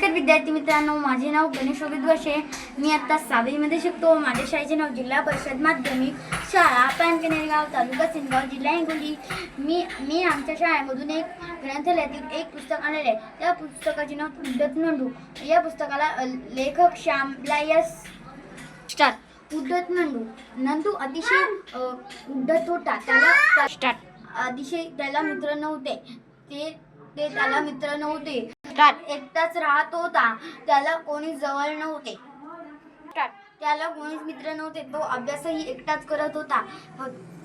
नमस्कार विद्यार्थी मित्रांनो माझे नाव गणेश वर्षे मी आता सहावीमध्ये शिकतो. माझ्या शाळेचे नाव जिल्हा परिषद माध्यमिक शाळा पानकनेरगाव तालुका सिंगाव जिल्हा हिंगोली. मी मी आमच्या शाळेमधून एक ग्रंथालयातील एक पुस्तक आणलेले आहे. त्या पुस्तकाचे नाव उद्धत नंडू. या पुस्तकाला लेखक श्यामला यस. स्टार्ट. उद्धत नंदू नंदू अतिशय उद्धत होता. त्याला स्टार्ट. अतिशय त्याला मित्र नव्हते. ते ते त्याला मित्र नव्हते. एकटाच राहत होता. त्याला कोणी जवळ नव्हते. स्टार्ट त्याला कोणीच मित्र नव्हते. तो अभ्यासही एकटाच करत होता.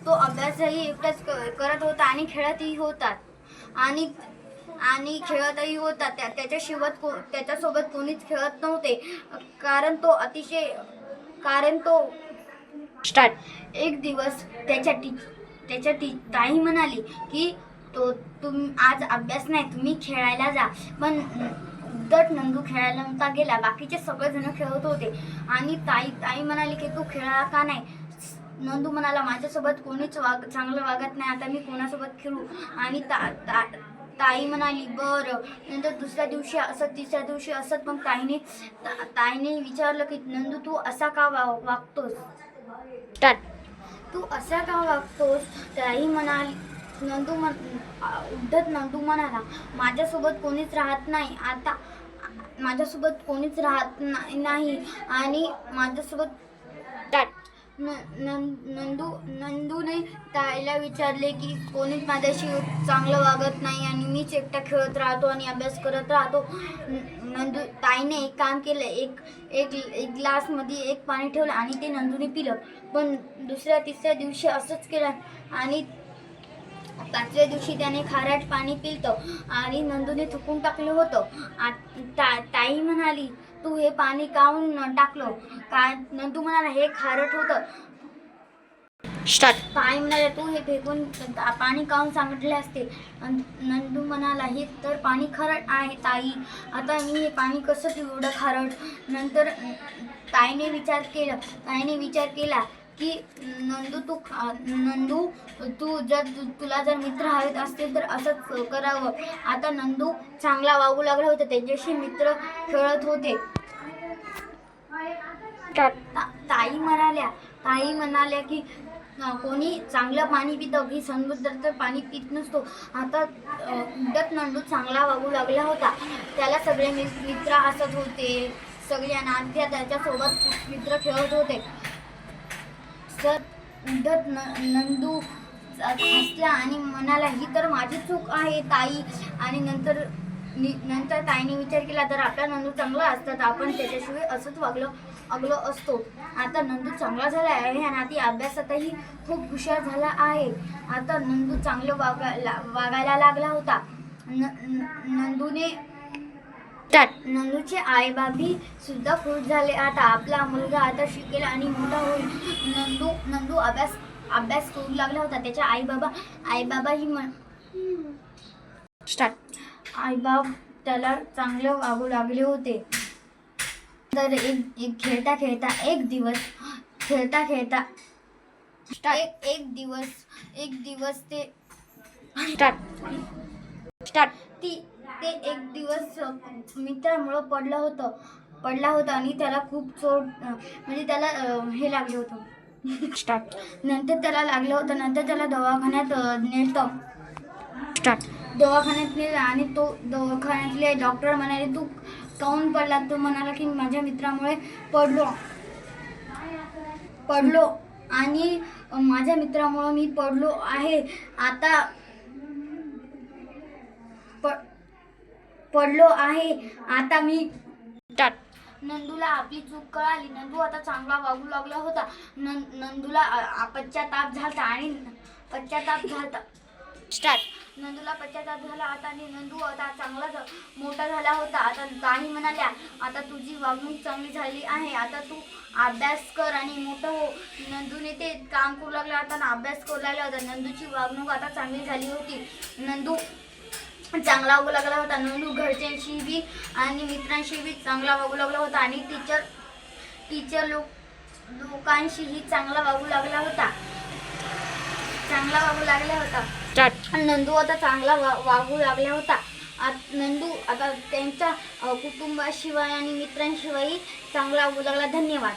तो अभ्यासही एकटाच करत होता आणि खेळतही होता. आणि आणि खेळतही होता. त्या त्याच्यासोबत को त्याच्यासोबत कोणीच खेळत नव्हते. कारण तो अतिशय कारण तो स्टार्ट एक दिवस त्याच्या टी त्याच्या टी ताई म्हणाली की तो तुम आज अभ्यास नाही तुम्ही खेळायला जा. पण उद्धट नंदू खेळायला नव्हता गेला बाकीचे सगळेजण खेळत होते. आणि ताई ताई म्हणाली की तू खेळा का नाही? नंदू म्हणाला माझ्यासोबत कोणीच वाग चांगलं वागत नाही आता मी कोणासोबत खेळू? आणि ता ता ताई म्हणाली बरं. नंतर दुसऱ्या दिवशी असत तिसऱ्या दिवशी असत मग ताईने ता- ताईने विचारलं की नंदू तू असा का वा वागतोस? तू असा का वागतोस? ताई म्हणाली नंदू म्हण उद्धत नंदू म्हणाला माझ्यासोबत कोणीच राहत नाही. आता माझ्यासोबत कोणीच राहत नाही आणि माझ्यासोबत न नंदू नंदूने ताईला विचारले की कोणीच माझ्याशी चांगलं वागत नाही आणि मीच एकटा खेळत राहतो आणि अभ्यास करत राहतो. नंदू ताईने एक काम केलं. एक एक एक ग्लासमध्ये एक पाणी ठेवलं आणि ते नंदूने पिलं. पण दुसऱ्या तिसऱ्या दिवशी असंच केलं आणि पाचव्या दिवशी त्याने खारट पाणी पिलतं आणि नंदूने थुकून टाकलं होतं. आ- ता ताई म्हणाली तू हे पाणी काऊन टाकलं? काय नंदू म्हणाला हे खारट होतं. स्टार्ट ताई म्हणाले तू हे फेकून पाणी काऊन सांगितले असते? नंदू म्हणाला हे तर पाणी खारट आहे ताई. आता मी हे पाणी कसं पिऊ? एवढं खारट. नंतर ताईने विचार केला ताईने विचार केला की नंदू तू नंदू तू जर तुला जर मित्र हवेत असतील तर असंच करावं. आता नंदू चांगला वागू लागला होता त्याच्याशी मित्र खेळत होते. ता- ताई म्हणाल्या ताई म्हणाल्या की कोणी चांगलं पाणी पितं की समुद्र तर पाणी पित नसतो. आता उद्धट नंदू चांगला वागू लागला होता. त्याला सगळे मित्र हसत होते. सगळ्या नात्या त्याच्यासोबत मित्र खेळत होते. सर उद्धट न नंदू हसला आणि म्हणाला ही तर माझी चूक आहे ताई. आणि नंतर नि- नंतर ताईने विचार केला तर आपला नंदू चांगला असतात आपण त्याच्याशिवाय असंच वागलो अगलो असतो. आता नंदू चांगला झाला आहे आणि आता अभ्यासातही खूप हुशार झाला आहे. आता नंदू चांगलं वागायला वागायला लागला होता. न न- नंदूने स्टार्ट नंदूचे आईबाबी सुद्धा खुश झाले. आता आपला मुलगा आता शिकेल आणि मोठा होईल. नंदू नंदू अभ्यास अभ्यास करू लागला होता. त्याच्या आई बाबा आई बाबा ही म्हण स्टार्ट आईबाब त्याला चांगले वागू लागले होते. तर एक एक खेळता खेळता एक दिवस खेळता खेळता एक एक दिवस एक दिवस ते स्टार्ट स्टार्ट. ती ते एक दिवस मित्रामुळं पडलं होतं. पडला होता आणि त्याला खूप चोट म्हणजे त्याला हे लागलं होतं. स्टार्ट. नंतर त्याला लागलं होतं. नंतर त्याला दवाखान्यात नेलं. स्टार्ट. दवाखान्यात नेलं आणि तो दवाखान्यातले डॉक्टर म्हणाले तू काऊन पडला? तो म्हणाला की माझ्या मित्रामुळे पडलो. पडलो आणि माझ्या मित्रामुळं मी पडलो आहे. आता पडलो आहे. आता मी नंदूला आपली चूक कळाली. नंदू आता चांगला वागू लागला होता. नं नंदूला पश्चाताप झाला आणि पश्चाताप झाला स्टार्ट. नंदूला पश्चाताप झाला आता आणि नंदू आता चांगला मोठा झाला होता. आता काही म्हणाल्या आता तुझी वागणूक चांगली झाली आहे. आता तू अभ्यास कर आणि मोठं हो. नंदूने ते काम करू लागला आता अभ्यास करू लागला होता. नंदूची वागणूक आता चांगली झाली होती. नंदू चांगला वागू लागला होता. नंदू घरच्यांशी बी आणि मित्रांशी बी चांगला वागू लागला होता आणि टीचर टीचर लोक लोकांशीही चांगला वागू लागला होता. चांगला वागू लागला होता. नंदू आता चांगला वा वागू लागला होता. आत नंदू आता त्यांच्या कुटुंबाशिवाय आणि मित्रांशिवाय चांगला बोलायला धन्यवाद.